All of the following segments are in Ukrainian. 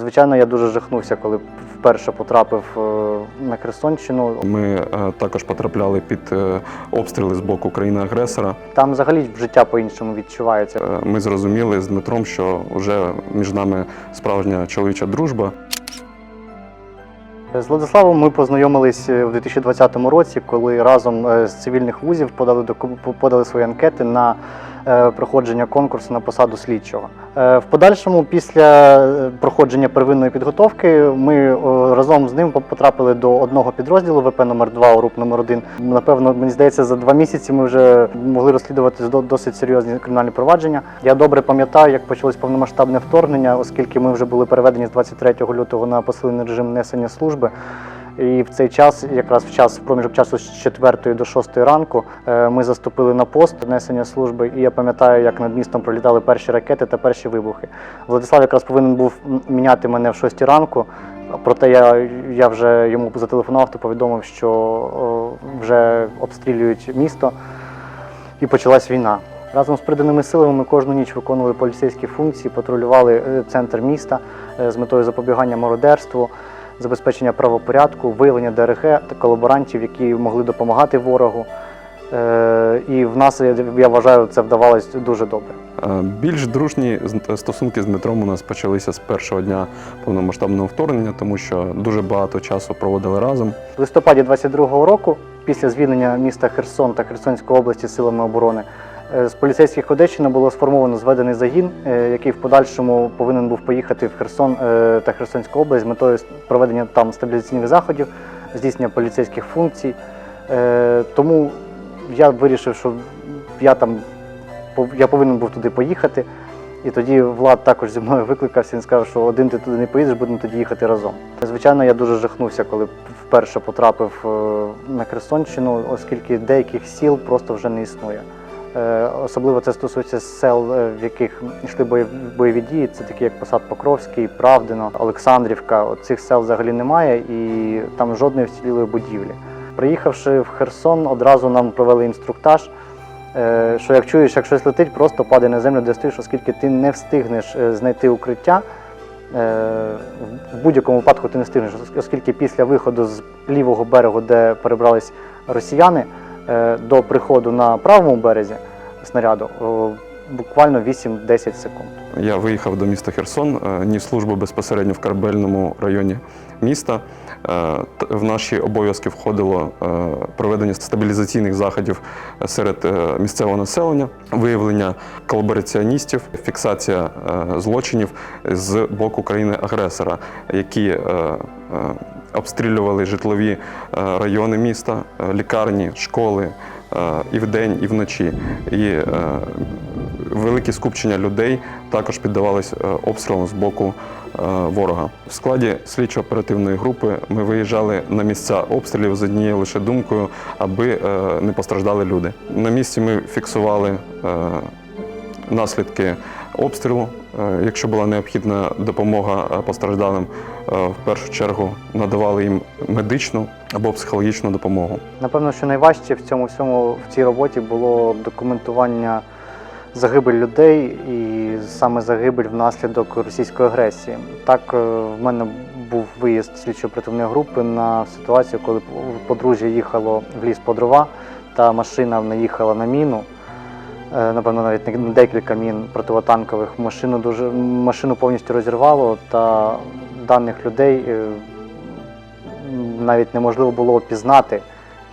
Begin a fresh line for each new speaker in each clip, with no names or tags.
Звичайно, я дуже жахнувся, коли вперше потрапив е, на Херсонщину.
Ми е, також потрапляли під е, обстріли з боку країни-агресора.
Там взагалі життя по-іншому відчувається.
Ми зрозуміли з Дмитром, що вже між нами справжня чоловіча дружба.
З Владиславом ми познайомились у 2020 році, коли разом з цивільних вузів подали подали свої анкети на проходження конкурсу на посаду слідчого. Е, В подальшому, після е, проходження первинної підготовки, ми разом з ним потрапили до одного підрозділу ВП номер 2 ОРУП номер 1 Напевно, мені здається, за два місяці ми вже могли розслідувати до- досить серйозні кримінальні провадження. Я добре пам'ятаю, як почалось повномасштабне вторгнення, оскільки ми вже були переведені з 23 лютого на посилений режим несення служби. І в цей час, якраз в час в проміжок часу з 4 до 6 ранку, е, ми заступили на пост несення служби. І я пам'ятаю, як над містом пролітали перші ракети та перші вибухи. Владислав якраз повинен був міняти мене в 6 ранку. Проте я, я вже йому зателефонував та повідомив, що о, вже обстрілюють місто і почалась війна. Разом з приданими силами ми кожну ніч виконували поліцейські функції, патрулювали е, центр міста е, з метою запобігання мародерству, забезпечення правопорядку, виявлення ДРГ та колаборантів, які могли допомагати ворогу. Е, І в нас, я- вважаю, це вдавалось дуже добре.
Е, Більш дружні стосунки з Дмитром у нас почалися з першого дня повномасштабного вторгнення, тому що дуже багато часу проводили разом.
В листопаді 22-го року, після звільнення міста Херсон та Херсонської області силами оборони, з поліцейських Одещини було сформовано зведений загін, е, який в подальшому повинен був поїхати в Херсон е, та Херсонську область з метою проведення там стабілізаційних заходів, здійснення поліцейських функцій. Е, Тому я вирішив, що я там я повинен був туди поїхати. І тоді Влад також зі мною викликався. Він сказав, що один ти туди не поїдеш, будемо тоді їхати разом. Звичайно, я дуже жахнувся, коли вперше потрапив е, на Херсонщину, оскільки деяких сіл просто вже не існує. Е, Особливо це стосується сел, е, в яких йшли бойові, дії. Це такі як Посад Покровський, Правдино, Олександрівка. От цих сел взагалі немає, і там жодної вцілілої будівлі. Приїхавши в Херсон, одразу нам провели інструктаж. Е, що як чуєш, як щось летить, просто падай на землю, де стоїш, оскільки ти не встигнеш знайти укриття. В будь-якому випадку ти не встигнеш, оскільки після виходу з лівого берегу, де перебрались росіяни, до приходу на правому березі снаряду буквально 8-10 секунд.
Я виїхав до міста Херсон, е, ніс службу безпосередньо в Карбельному районі міста. Е, В наші обов'язки входило е, проведення стабілізаційних заходів серед е, місцевого населення, виявлення колабораціоністів, фіксація е, злочинів з боку країни-агресора, які е, е, обстрілювали житлові е, райони міста, е, лікарні, школи е, і вдень, і вночі. І велике скупчення людей також піддавались е, обстрілам з боку ворога. В складі слідчо-оперативної групи ми виїжджали на місця обстрілів з однією лише думкою, аби не постраждали люди. На місці ми фіксували наслідки обстрілу. Е, Якщо була необхідна допомога е, постраждалим, е, в першу чергу надавали їм медичну або психологічну допомогу.
Напевно, що найважче в цьому всьому в цій роботі було документування загибель людей і саме загибель внаслідок російської агресії. Так, в мене був виїзд слідчо-оперативної групи на ситуацію, коли подружжя їхало в ліс по дрова, та машина наїхала на міну. Е, Напевно, навіть декілька мін противотанкових. Машину дуже машину повністю розірвало, та даних людей е, навіть неможливо було опізнати.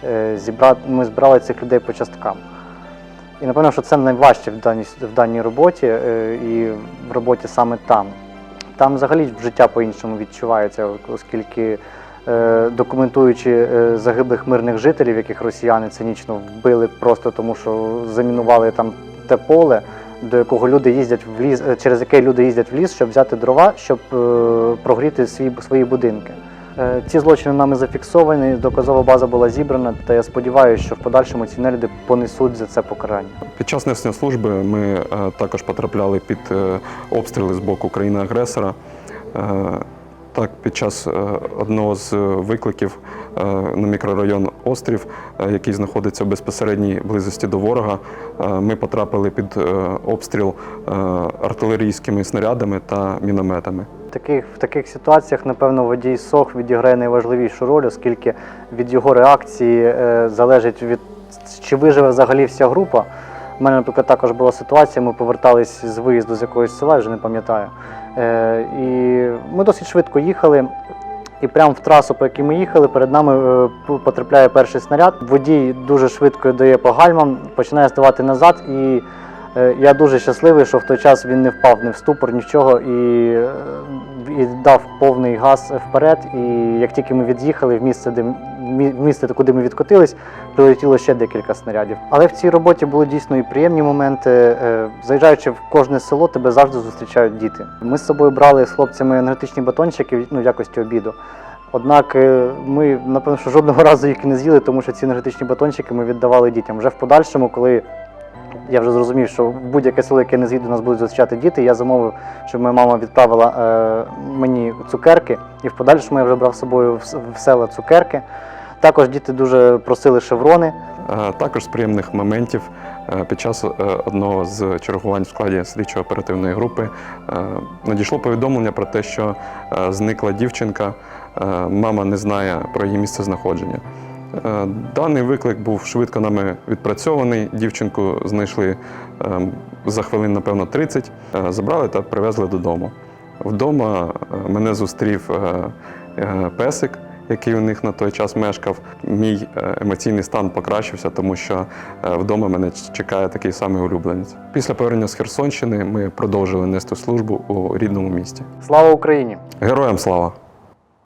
Е, Зібрати, ми збирали цих людей по часткам. І напевно, що це найважче в даній, в даній роботі і в роботі саме там. Там взагалі життя по-іншому відчувається, оскільки документуючи е, загиблих мирних жителів, яких росіяни цинічно вбили просто тому, що замінували там те поле, до якого люди їздять в ліс, е, через яке люди їздять в ліс, щоб взяти дрова, щоб е, прогріти свої, свої будинки. Е, Ці злочини нами зафіксовані, доказова база була зібрана, та я сподіваюся, що в подальшому ці нелюди понесуть за це покарання.
Під час несення служби ми е, також потрапляли під е, обстріли з боку країни-агресора. Е, Так, під час е, одного з викликів е, на мікрорайон Острів, е, який знаходиться в безпосередній близості до ворога, е, ми потрапили під е, обстріл е, артилерійськими снарядами та мінометами.
таких, в таких ситуаціях, напевно, водій СОХ відіграє найважливішу роль, оскільки від його реакції е, залежить від чи виживе взагалі вся група. У мене, наприклад, також була ситуація, ми повертались з виїзду з якогось села, вже не пам'ятаю. Е, і ми досить швидко їхали. І прямо в трасу, по якій ми їхали, перед нами е, потрапляє перший снаряд. Водій дуже швидко дає по гальмам, починає здавати назад. І е, я дуже щасливий, що в той час він не впав ні в ступор, ні в чого, і, і дав повний газ вперед. І як тільки ми від'їхали в місце, де м- мі- в місце, куди ми відкотились, прилетіло ще декілька снарядів. Але в цій роботі були дійсно і приємні моменти. Е, Заїжджаючи в кожне село, тебе завжди зустрічають діти. Ми з собою брали з хлопцями енергетичні батончики ну, в якості обіду. Однак е, ми, напевно, що жодного разу їх не з'їли, тому що ці енергетичні батончики ми віддавали дітям. Вже в подальшому, коли я вже зрозумів, що в будь-яке село, яке не з'їду, нас будуть зустрічати діти, я замовив, щоб моя мама відправила е, мені цукерки, і в подальшому я вже брав з собою в, в села цукерки. Також діти дуже просили шеврони.
Е, Також з приємних моментів е, під час е, одного з чергувань в складі слідчо-оперативної групи надійшло повідомлення про те, що зникла дівчинка, мама не знає про її місце знаходження. Даний виклик був швидко нами відпрацьований. Дівчинку знайшли е, за хвилин, напевно, 30, е, забрали та привезли додому. Вдома мене зустрів песик, який у них на той час мешкав. Мій е, емоційний стан покращився, тому що е, вдома мене чекає такий самий улюбленець. Після повернення з Херсонщини ми продовжили нести службу у рідному місті.
Слава Україні!
Героям слава!